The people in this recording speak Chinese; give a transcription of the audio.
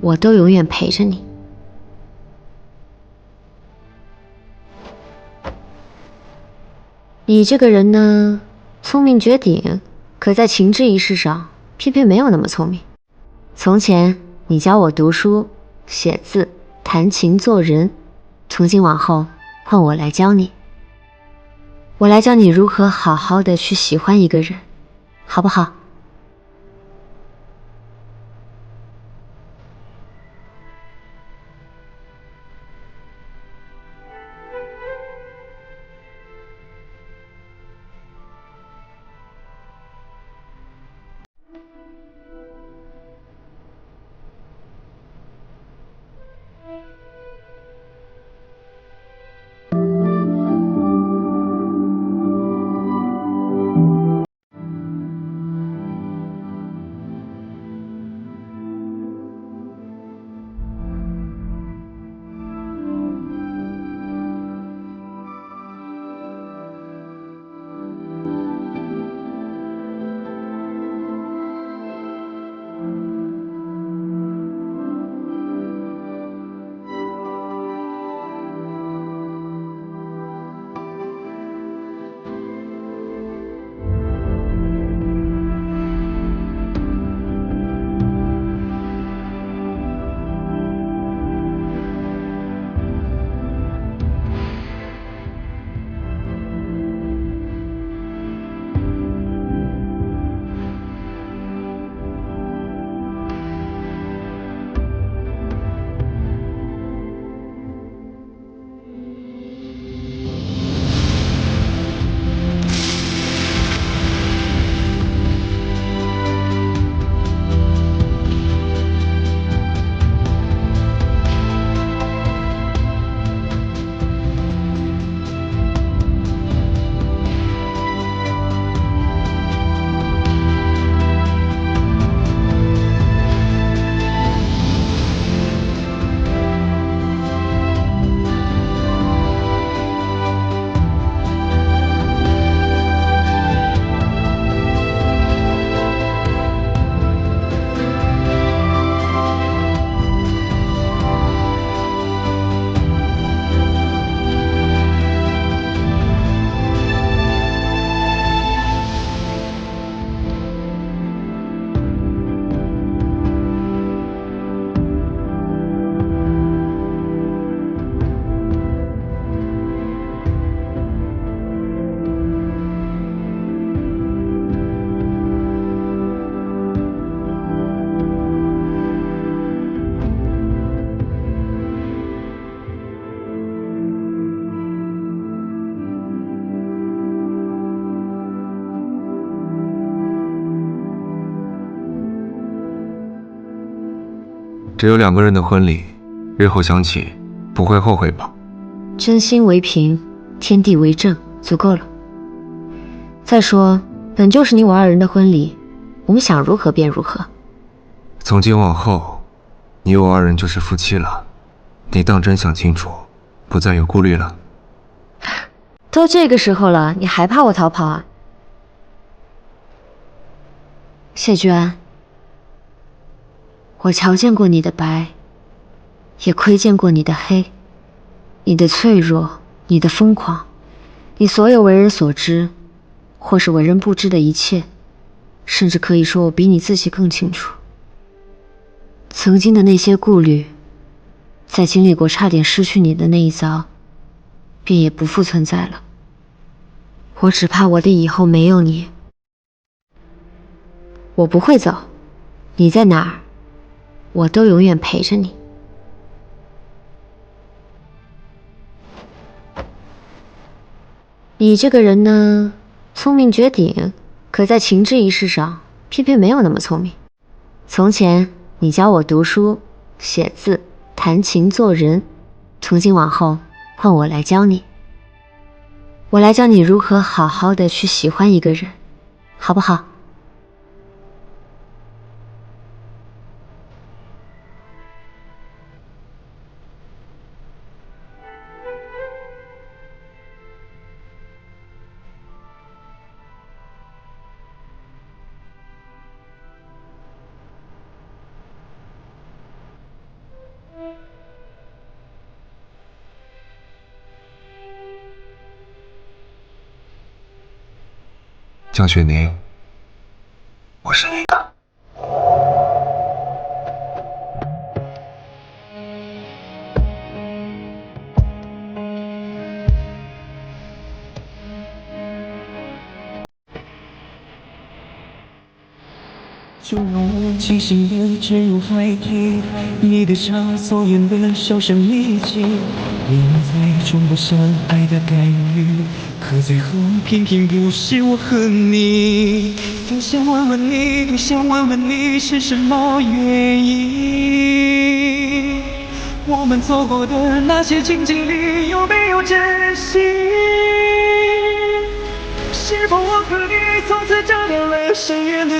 我都永远陪着你。你这个人呢，聪明绝顶，可在情之一事上，偏偏没有那么聪明。从前你教我读书、写字、弹琴、做人，从今往后换我来教你。我来教你如何好好的去喜欢一个人，好不好？只有两个人的婚礼，日后想起不会后悔吧？真心为凭，天地为证，足够了。再说，本就是你我二人的婚礼，我们想如何便如何。从今往后，你我二人就是夫妻了。你当真想清楚，不再有顾虑了。都这个时候了，你还怕我逃跑啊？谢娟。我瞧见过你的白，也窥见过你的黑，你的脆弱，你的疯狂，你所有为人所知，或是为人不知的一切，甚至可以说我比你自己更清楚。曾经的那些顾虑，在经历过差点失去你的那一遭，便也不复存在了。我只怕我的以后没有你。我不会走，你在哪儿？我都永远陪着你。你这个人呢，聪明绝顶，可在情之一事上，偏偏没有那么聪明。从前你教我读书、写字、弹琴、做人，从今往后换我来教你。我来教你如何好好的去喜欢一个人，好不好？江雪宁，就让我清醒地沉入海底，你的茶所言的销声匿迹，明在冲破相爱的概率，可最后偏偏不是我和你。多想问问你，多想问问你是什么原因？我们错过的那些情景里，有没有真心？是否我和你从此照亮了深渊的？